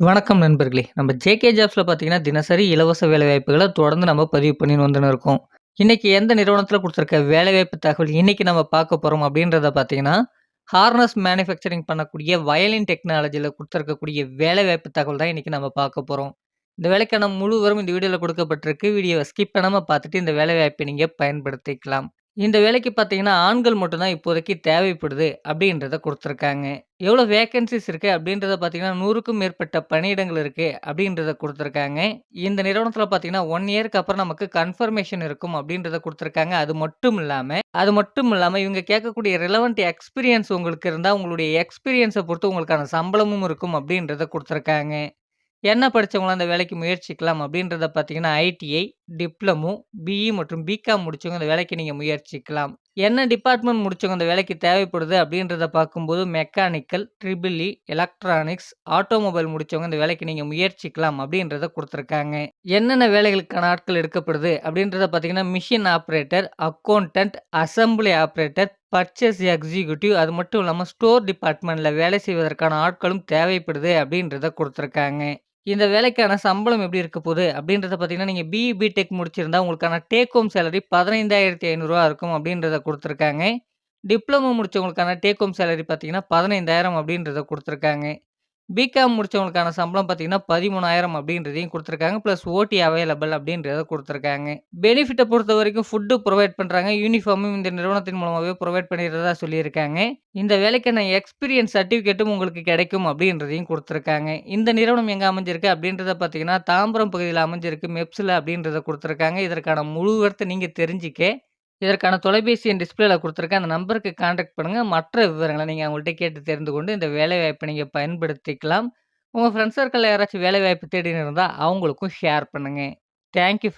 வணக்கம் நண்பர்களே! நம்ம ஜேகே ஜாப்ஸில் பார்த்தீங்கன்னா, தினசரி இலவச வேலைவாய்ப்புகளை தொடர்ந்து நம்ம பதிவு பண்ணின்னு வந்துன்னு இருக்கோம். இன்றைக்கி எந்த நிறுவனத்தில் கொடுத்துருக்க வேலைவாய்ப்பு தகவல் இன்றைக்கி நம்ம பார்க்க போகிறோம் அப்படின்றத பார்த்தீங்கன்னா, ஹார்னஸ் மேனுஃபேக்சரிங் பண்ணக்கூடிய வயலின் டெக்னாலஜியில் கொடுத்துருக்கக்கூடிய வேலைவாய்ப்பு தகவல் தான் இன்றைக்கி நம்ம பார்க்க போகிறோம் இந்த வேலைக்கான முழுவரும் இந்த வீடியோவில் கொடுக்கப்பட்டிருக்கு. வீடியோவை ஸ்கிப் பண்ணாமல் பார்த்துட்டு இந்த வேலைவாய்ப்பை நீங்கள் பயன்படுத்திக்கலாம். இந்த வேலைக்கு பார்த்தீங்கன்னா, ஆண்கள் மட்டும்தான் இப்போதைக்கு தேவைப்படுது அப்படின்றத கொடுத்துருக்காங்க. எவ்வளோ வேக்கன்சிஸ் இருக்குது அப்படின்றத பார்த்தீங்கன்னா, 100க்கும் மேற்பட்ட பணியிடங்கள் இருக்குது அப்படின்றத கொடுத்துருக்காங்க. இந்த நிறுவனத்தில் பார்த்தீங்கன்னா, ஒன் இயர்க்கு அப்புறம் நமக்கு கன்ஃபர்மேஷன் இருக்கும் அப்படின்றத கொடுத்துருக்காங்க. அது மட்டும் இல்லாமல் அது மட்டும் இல்லாமல் இவங்க கேட்கக்கூடிய ரிலவெண்ட் எக்ஸ்பீரியன்ஸ் உங்களுக்கு இருந்தால் உங்களுடைய எக்ஸ்பீரியன்ஸை பொறுத்து உங்களுக்கான சம்பளமும் இருக்கும் அப்படின்றத கொடுத்துருக்காங்க. என்ன படிச்சவங்கலாம் அந்த வேலைக்கு முயற்சிக்கலாம் அப்படின்றத பார்த்தீங்கன்னா, ஐடிஐ, டிப்ளமோ, பிஇ மற்றும் பிகாம் முடிச்சவங்க இந்த வேலைக்கு நீங்கள் முயற்சிக்கலாம். என்ன டிபார்ட்மெண்ட் முடிச்சவங்க இந்த வேலைக்கு தேவைப்படுது அப்படின்றத பார்க்கும்போது, mechanical, triple E, electronics, automobile முடிச்சவங்க இந்த வேலைக்கு நீங்கள் முயற்சிக்கலாம் அப்படின்றத கொடுத்துருக்காங்க என்னென்ன வேலைகளுக்கான ஆட்கள் எடுக்கப்படுது அப்படின்றத பார்த்தீங்கன்னா, machine operator accountant assembly operator purchase executive அது மட்டும் இல்லாமல் ஸ்டோர் டிபார்ட்மெண்ட்டில் வேலை செய்வதற்கான ஆட்களும் தேவைப்படுது அப்படின்றத கொடுத்துருக்காங்க இந்த வேலைக்கான சம்பளம் எப்படி இருக்க போது அப்படின்றத பார்த்தீங்கன்னா, நீங்கள் பிஇ, பிடெக் முடிச்சிருந்தா உங்களுக்கான டேக் ஹோம் சேலரி பதினைந்தாயிரத்தி ஐநூறுரூவா இருக்கும் அப்படின்றத கொடுத்துருக்காங்க. டிப்ளமோ முடித்தவங்களுக்கான டேக் ஹோம் சேலரி பார்த்தீங்கன்னா, 15,000 அப்படின்றத கொடுத்துருக்காங்க. பிகாம் முடிச்சவங்களுக்கான சம்பளம் பார்த்தீங்கன்னா, 13,000 அப்படின்றதையும் கொடுத்துருக்காங்க. ப்ளஸ் ஓடி அவைலபிள் அப்படின்றத கொடுத்துருக்காங்க. பெனிஃபிட்டை பொறுத்த வரைக்கும் ஃபுட்டு ப்ரொவைட் பண்ணுறாங்க யூனிஃபார்மும் இந்த நிறுவனத்தின் மூலமாகவே ப்ரொவைட் பண்ணிடுறதா சொல்லியிருக்காங்க. இந்த வேலைக்கான எக்ஸ்பீரியன்ஸ் சர்டிஃபிகேட்டும் உங்களுக்கு கிடைக்கும் அப்படின்றதையும் கொடுத்துருக்காங்க. இந்த நிறுவனம் எங்கே அமைஞ்சிருக்கு அப்படின்றத பார்த்தீங்கன்னா, தாம்பரம் பகுதியில் அமைஞ்சிருக்கு. மெப்ஸில் அப்படின்றத கொடுத்துருக்காங்க. இதற்கான முழு விவரத்த நீங்கள் தெரிஞ்சிக்க இதற்கான தொலைபேசி என் டிஸ்பிளேல குடுத்துருக்கேன். அந்த நம்பருக்கு காண்டாக்ட் பண்ணுங்கள் மற்ற விவரங்களை நீங்கள் அவங்கள்ட்ட கேட்டு தெரிந்து கொண்டு இந்த வேலைவாய்ப்பை நீங்கள் பயன்படுத்திக்கலாம். உங்கள் ஃப்ரெண்ட்ஸ் சர்க்கிளில் யாராச்சும் வேலைவாய்ப்பு தேடின்னு இருந்தால் அவங்களுக்கும் ஷேர் பண்ணுங்க. Thank you